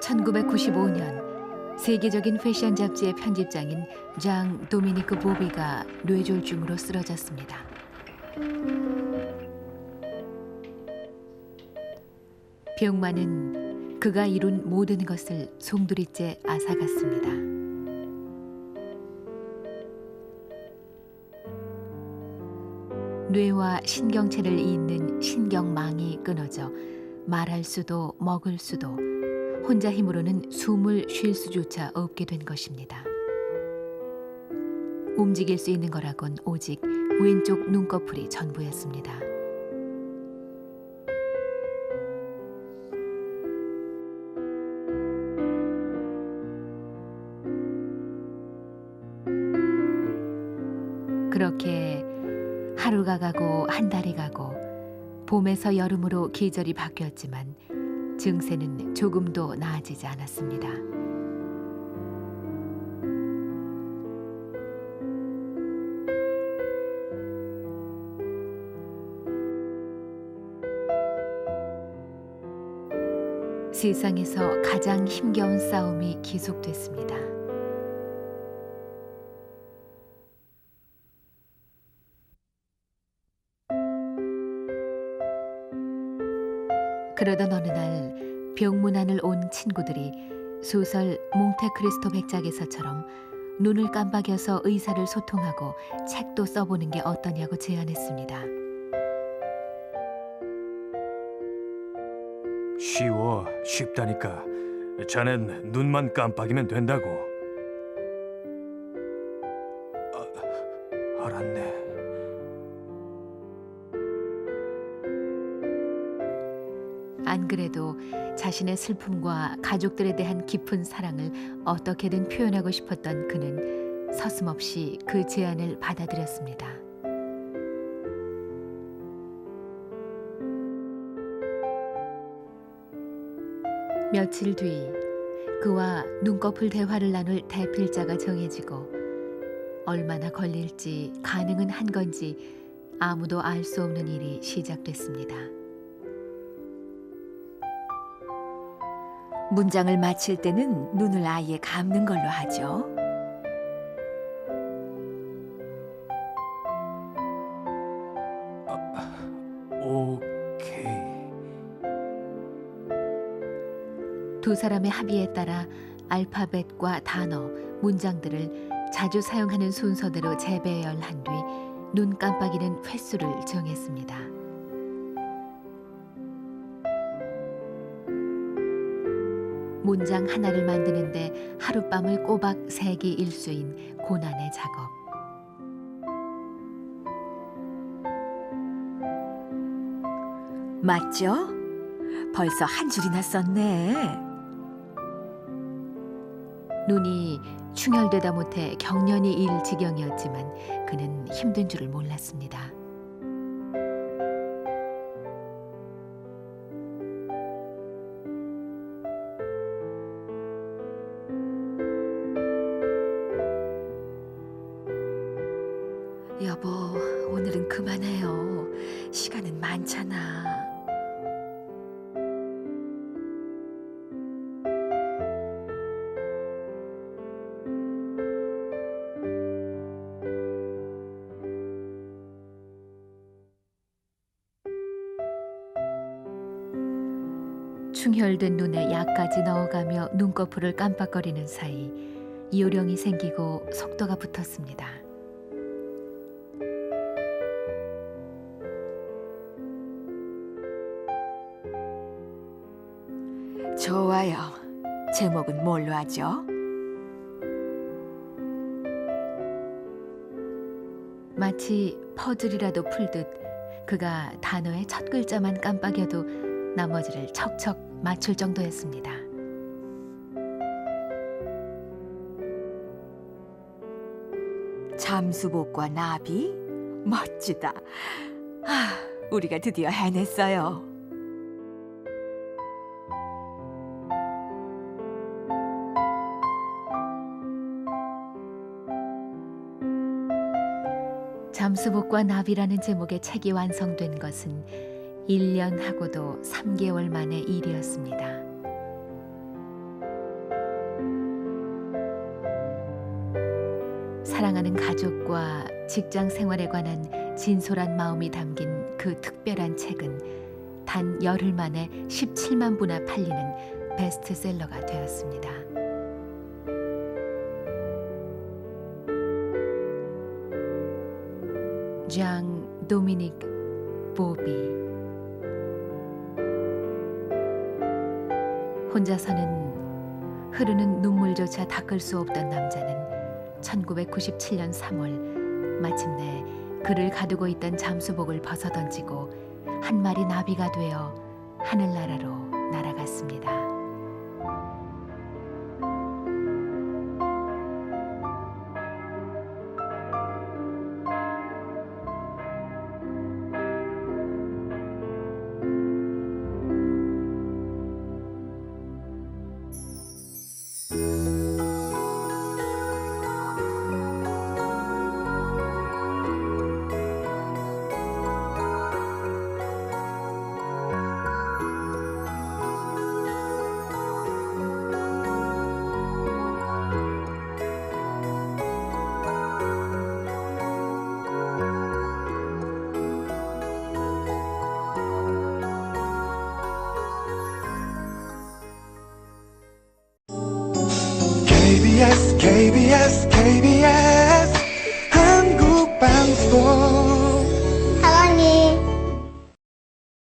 1995년 세계적인 패션 잡지의 편집장인 장 도미니크 보비가 뇌졸중으로 쓰러졌습니다. 병만은 그가 이룬 모든 것을 송두리째 앗아갔습니다. 뇌와 신경체를 잇는 신경망이 끊어져 말할 수도 먹을 수도 혼자 힘으로는 숨을 쉴 수조차 없게 된 것입니다. 움직일 수 있는 거라곤 오직 왼쪽 눈꺼풀이 전부였습니다. 그렇게 하루가 가고 한 달이 가고 봄에서 여름으로 계절이 바뀌었지만 증세는 조금도 나아지지 않았습니다. 세상에서 가장 힘겨운 싸움이 계속됐습니다. 그러던 어느 날 병문안을 온 친구들이 소설 몽테크리스토 백작에서처럼 눈을 깜빡여서 의사를 소통하고 책도 써보는 게 어떠냐고 제안했습니다. 쉬워, 쉽다니까. 자넨 눈만 깜빡이면 된다고. 아, 알았네. 그래도 자신의 슬픔과 가족들에 대한 깊은 사랑을 어떻게든 표현하고 싶었던 그는 서슴없이 그 제안을 받아들였습니다. 며칠 뒤 그와 눈꺼풀 대화를 나눌 대필자가 정해지고 얼마나 걸릴지 가능은 한 건지 아무도 알 수 없는 일이 시작됐습니다. 문장을 마칠 때는 눈을 아예 감는 걸로 하죠. 오케이. 두 사람의 합의에 따라 알파벳과 단어, 문장들을 자주 사용하는 순서대로 재배열한 뒤 눈 깜빡이는 횟수를 정했습니다. 문장 하나를 만드는데 하룻밤을 꼬박 세기 일수인 고난의 작업. 맞죠? 벌써 한 줄이나 썼네. 눈이 충혈되다 못해 경련이 일 지경이었지만 그는 힘든 줄을 몰랐습니다. 여보, 오늘은 그만해요. 시간은 많잖아. 충혈된 눈에 약까지 넣어가며 눈꺼풀을 깜빡거리는 사이 요령이 생기고 속도가 붙었습니다. 좋아요. 제목은 뭘로 하죠? 마치 퍼즐이라도 풀듯 그가 단어의 첫 글자만 깜빡여도 나머지를 척척 맞출 정도였습니다. 잠수복과 나비? 멋지다. 아, 우리가 드디어 해냈어요. 잠수복과 나비라는 제목의 책이 완성된 것은 1년 하고도 3개월 만의 일이었습니다. 사랑하는 가족과 직장 생활에 관한 진솔한 마음이 담긴 그 특별한 책은 단 열흘 만에 17만 부나 팔리는 베스트셀러가 되었습니다. 장 도미닉 보비 혼자서는 흐르는 눈물조차 닦을 수 없던 남자는 1997년 3월 마침내 그를 가두고 있던 잠수복을 벗어던지고 한 마리 나비가 되어 하늘나라로 날아갔습니다. KBS KBS